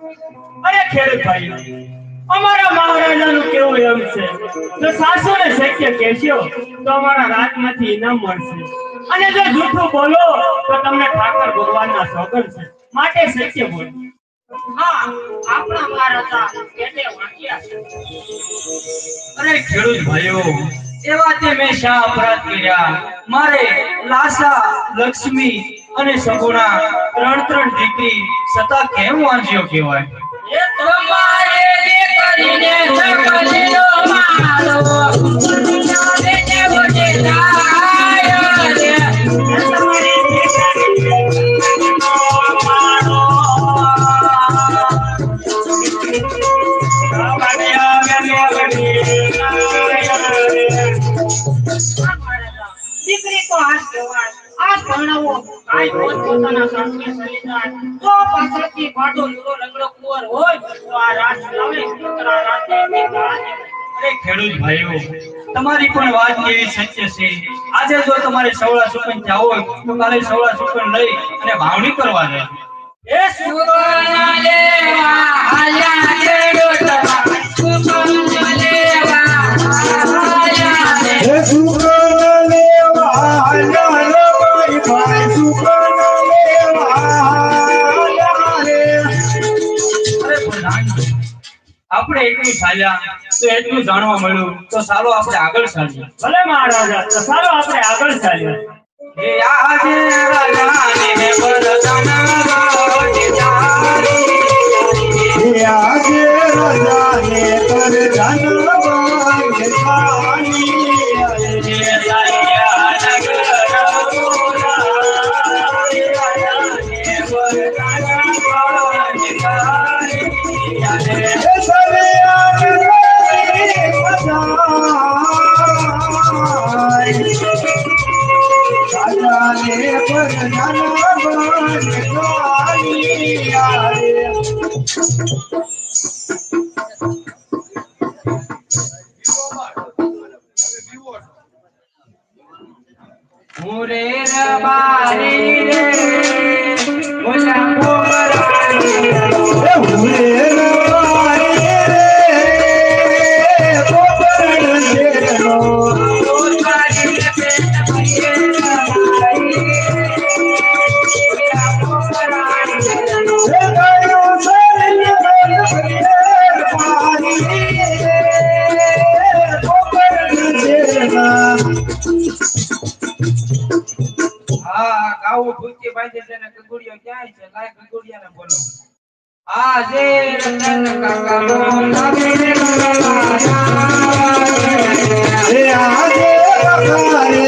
અરે ખેડૂત ભાઈ. અમારા મહારાજાનું કેવું એમ છે? જો સાસુ ને શક્ય કહેશો તો અમારા રાજમાંથી ઇનામ મળશે. અને જો જૂઠું બોલો તો તમને ઠાકર ભગવાનના સોગંદ છે. માટે શક્ય બોલો હા આપણા મહારાજા એટલે વાંચ્યા અરે ખેડૂત ભાઈઓ એવા તે મેં શા અપરાધ કર્યા. મારે લાસા લક્ષ્મી અને સગુણા ત્રણ ત્રણ દીકરી સતા કેમ વાંચ્યો કહેવાય? એ તમારે દીકરીને મારો. દુનિયાને દેવો જે જાય તમારી પણ વાત એવી સત્ય છે. આજે જો તમારે સવળા સુપન જાવ તો કાલે સવળા સુપન લઈ અને વાવણી કરવા જાય એ. આપણે એટલું ચાલ્યા તો એટલું જાણવા મળ્યું તો ચાલો આપણે આગળ ચાલીએ. ભલે મહારાજા તો ચાલો આપણે આગળ ચાલીએ. આજે રાજાને વરદાન રોજ આજે રાજાને રબારી રે. હા ગાવું ભૂતી બાંધે છે ને કગુડિયો ક્યાંય છે? લાય કગુડિયાને બોલો. આજે રતન કાકા બોલાવે રે હે આજે રખાય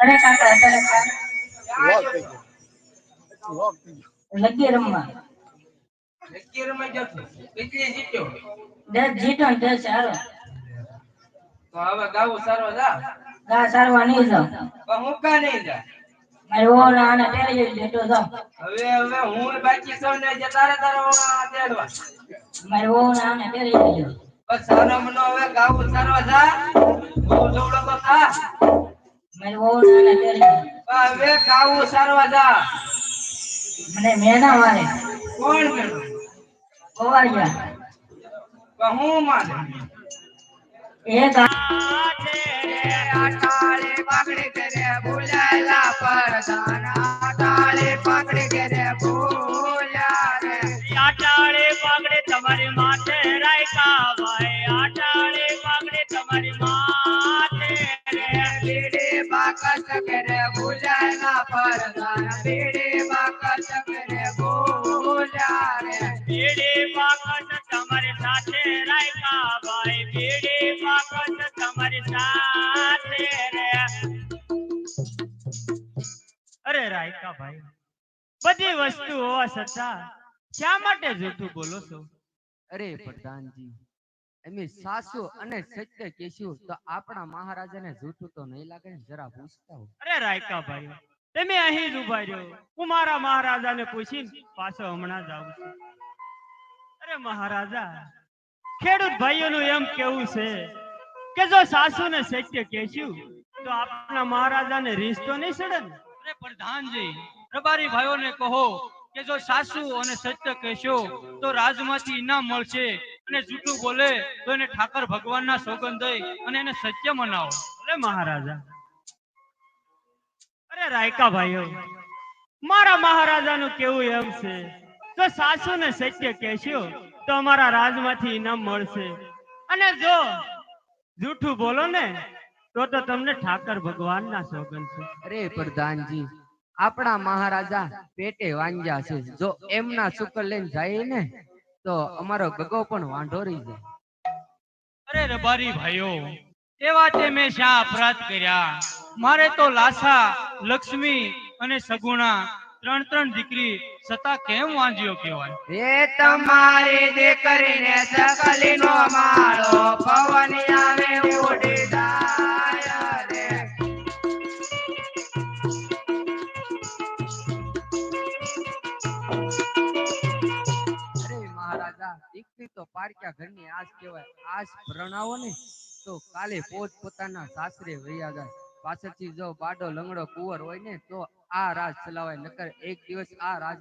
અરે કાકા અરે કાકા. લગી રમવા. નક્કી રમે જતો કેટલી જીત્યો. દસ જીતો દસ હારો. તો હવે ગાવું સારો જા. ગા સારવા નહીં જાવ પણ નહીં જા મારી વો આને તેડી જેટલો જાવ હવે હવે હું બાકી સૌને તારે તારે તેડવા મારી તેડી જજો બસ હવે ગાવું બહુ તો થા. હવે ગાવું મને મેના મારે. કોણ પણ હું માને એક અટાળે બાગડી કરે ભૂલાયેલા પરદાના બધી વસ્તુ હોવા છતાં શા માટે જોતું બોલો છો? અરે પ્રધાનજી એમની સાસુ અને સત્ય કહેશું તો આપણા મહારાજાને જૂઠું તો નહીં લાગે ને? જરા પૂછતા હો. અરે રાયકા ભાઈ તમે અહીં જ ઊભા રહ્યો. હું મારા મહારાજાને પૂછીને પાછો હમણાં જાઉં છું. અરે મહારાજા ખેડૂત ભાઈઓનું એમ કેવું છે કે જો સાસુ ને સત્ય કહેશું તો આપણા મહારાજાને રીસ તો નહીં સડે ને? અરે પ્રધાનજી રબારી ભાઈઓને કહો કે જો સાસુ અને સત્ય કહેશો, તો રાજમાંથી ઇનામ મળશે. અને જૂઠું બોલે, તો એને ઠાકર ભગવાનના સોગંદ અને એને સત્ય મનાવો. અરે મહારાજા. અરે રાયકા ભાઈઓ, મારા મહારાજાનું કેવું એમ છે? જો સાસુને સત્ય કહેશો, તો અમારા રાજમાંથી ઇનામ મળશે. અને જો જૂઠું બોલો ને, તો તો તમને ઠાકર ભગવાનના સોગંદ છે. અરે પ્રધાનજી આપણા મહારાજા પેટે વાંજ્યા છે. જો એમના શુકર લઈને જાય ને તો અમારો ગગો પણ વાંઢો રહી જાય. અરે રબારી ભાઈઓ એવા તે મેં શા અપરાધ કર્યા? મારે તો લાસા લક્ષ્મી અને સગુણા ત્રણ ત્રણ દીકરી સતા કેમ વાંજ્યો કહેવાય? એ તમારી દીકરીને સકલીનો માળો પવન આવે પારક્યા ઘરની આસ કહેવાય. આશ પ્રણાવો ને તો કાલે પોત પોતાના સાસરે વૈયા જાય. પાછળથી જો બાડો લંગડો કુંવર હોય ને તો આ રાજ ચલાવાય. નકર એક દિવસ આ રાજ